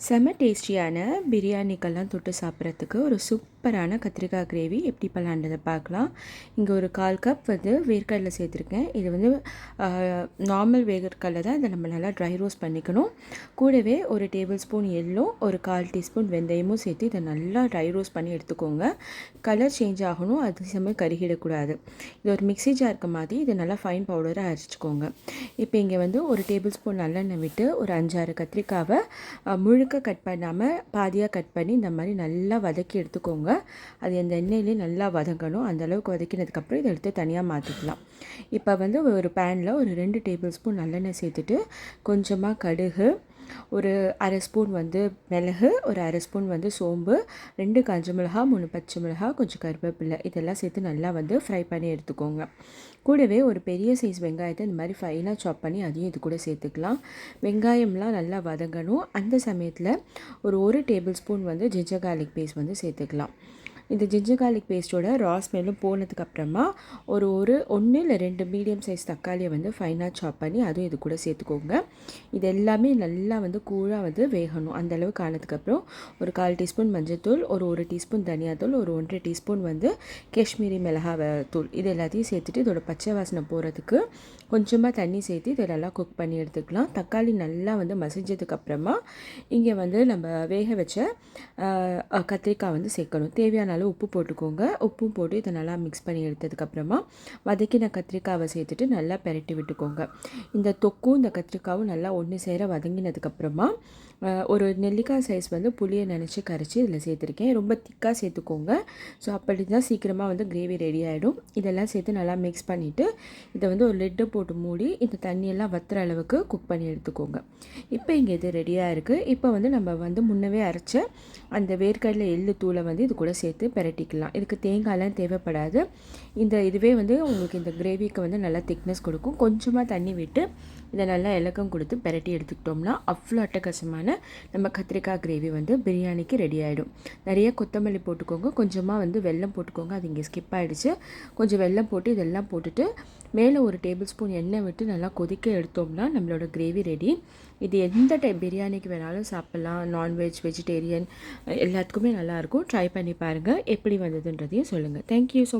செம்ம டேஸ்டியான பிரியாணிக்கெல்லாம் தொட்டு சாப்பிட்றதுக்கு ஒரு சூப் சூப்பரான கத்திரிக்காய் கிரேவி எப்படி பண்ணலான்றதை பார்க்கலாம். இங்கே ஒரு கால் கப் வந்து வேர்க்கடலை சேர்த்துருக்கேன். இது வந்து நார்மல் வேர்க்கடலை தான். இதை நம்ம நல்லா ட்ரை ரோஸ்ட் பண்ணிக்கணும். கூடவே ஒரு டேபிள் ஸ்பூன் எல்லோ ஒரு கால் டீஸ்பூன் வெந்தயமும் சேர்த்து இதை நல்லா ட்ரை ரோஸ்ட் பண்ணி எடுத்துக்கோங்க. கலர் சேஞ்ச் ஆகணும். அது சமயம் கருகிடக்கூடாது. இது ஒரு மிக்சி ஜாருக்கு மாதிரி. இதை நல்லா ஃபைன் பவுடராக அரைச்சிக்கோங்க. இப்போ இங்கே வந்து ஒரு டேபிள் ஸ்பூன் நல்லெண்ணெய் விட்டு ஒரு அஞ்சாறு கத்திரிக்காவை முழுக்க கட் பண்ணாமல் பாதியாக கட் பண்ணி இந்த மாதிரி நல்லா வதக்கி எடுத்துக்கோங்க. அது அந்த எண்ணெயிலே நல்லா வதங்கணும். அந்தளவுக்கு வதக்கினதுக்கப்புறம் இதை எடுத்து தனியாக மாற்றிக்கலாம் இப்போ வந்து ஒரு பேனில் ஒரு ரெண்டு டேபிள் ஸ்பூன் நல்லெண்ணெய் சேர்த்துட்டு கொஞ்சமாக கடுகு ஒரு அரை ஸ்பூன் வந்து மிளகு ஒரு அரை ஸ்பூன் வந்து சோம்பு ரெண்டு காஞ்ச மிளகா மூணு பச்சை மிளகா கொஞ்சம் கருவேப்பிலை இதெல்லாம் சேர்த்து நல்லா வந்து ஃப்ரை பண்ணி எடுத்துக்கோங்க. கூடவே ஒரு பெரிய சைஸ் வெங்காயத்தை இந்த மாதிரி ஃபைனாக சாப் பண்ணி அதையும் இது கூட சேர்த்துக்கலாம். வெங்காயம்லாம் நல்லா வதங்கணும். அந்த சமயத்தில் ஒரு ஒரு டேபிள் ஸ்பூன் வந்து ஜிஞ்சர் கார்லிக் பேஸ்ட் வந்து சேர்த்துக்கலாம். இந்த ஜிஞ்சர் கார்லிக் பேஸ்ட்டோட ரா ஸ்மெல்லும் போனதுக்கப்புறமா ஒரு ஒரு ஒன்று இல்லை ரெண்டு மீடியம் சைஸ் தக்காளியை வந்து ஃபைனாக சாப் பண்ணி அதுவும் இது கூட சேர்த்துக்கோங்க. இது எல்லாமே நல்லா வந்து கூழாக வந்து வேகணும். அந்தளவுக்கு ஆனதுக்கப்புறம் ஒரு கால் டீஸ்பூன் மஞ்சள்தூள் ஒரு ஒரு டீஸ்பூன் தனியாத்தூள் ஒரு ஒன்றரை டீஸ்பூன் வந்து காஷ்மீரி மிளகா தூள். இது எல்லாத்தையும் சேர்த்துட்டு இதோட பச்சை வாசனை போகிறதுக்கு கொஞ்சமாக தண்ணி சேர்த்து இதை நல்லா குக் பண்ணி எடுத்துக்கலாம். தக்காளி நல்லா வந்து மசிஞ்சதுக்கப்புறமா இங்கே வந்து நம்ம வேக வச்ச கத்திரிக்காய் வந்து சேர்க்கணும். தேவையான அளவு உப்பு போட்டுக்கோங்க. உப்பும் போட்டு இதை நல்லா மிக்ஸ் பண்ணி எடுத்ததுக்கப்புறமா வதக்கின கத்திரிக்காவை சேர்த்துட்டு நல்லா பெரட்டி விட்டுக்கோங்க. இந்த தொக்கும் இந்த கத்திரிக்காவும் நல்லா ஒன்று சேர வதங்கினதுக்கப்புறமா ஒரு நெல்லிக்காய் சைஸ் வந்து புளியை நினச்சி கரைச்சி இதில் சேர்த்துருக்கேன். ரொம்ப திக்காக சேர்த்துக்கோங்க. ஸோ அப்படி தான் சீக்கிரமாக வந்து கிரேவி ரெடி ஆகிடும் இதெல்லாம் சேர்த்து நல்லா மிக்ஸ் பண்ணிவிட்டு இதை வந்து ஒரு லெட்டு போட்டு மூடி இந்த தண்ணியெல்லாம் வத்துற அளவுக்கு குக் பண்ணி எடுத்துக்கோங்க. இப்போ இங்கே இது ரெடியாக இருக்குது இப்போ வந்து நம்ம வந்து முன்னவே அரைச்ச அந்த வேர்க்கடலை எள்ளு தூளை வந்து இது கூட சேர்த்து பெரட்டிக்கலாம். இதுக்கு தேங்காயெலாம் தேவைப்படாது. இந்த இதுவே வந்து உங்களுக்கு இந்த கிரேவிக்கு வந்து நல்லா திக்னஸ் கொடுக்கும். கொஞ்சமாக தண்ணி விட்டு இதை நல்லா இலக்கம் கொடுத்து பெரட்டி எடுத்துக்கிட்டோம்னா அவ்வளோ அட்டகாசமான நம்ம கத்திரிக்காய் கிரேவி வந்து பிரியாணிக்கு ரெடி ஆகிடும் நிறைய கொத்தமல்லி போட்டுக்கோங்க. கொஞ்சமாக வந்து வெல்லம் போட்டுக்கோங்க. அது இங்கே ஸ்கிப் ஆகிடுச்சு கொஞ்சம் வெல்லம் போட்டு இதெல்லாம் போட்டுட்டு மேலே ஒரு டேபிள் ஸ்பூன் எண்ணெய் விட்டு நல்லா கொதிக்க எடுத்தோம்னா நம்மளோட கிரேவி ரெடி இது எந்த டைப் பிரியாணிக்கு வேணாலும் சாப்பிட்லாம். நான்வெஜ் வெஜிடேரியன் எல்லாத்துக்குமே நல்லாயிருக்கும் ட்ரை பண்ணி பாருங்கள் எப்படி வந்ததுன்றதையும் சொல்லுங்கள் தேங்க்யூ ஸோ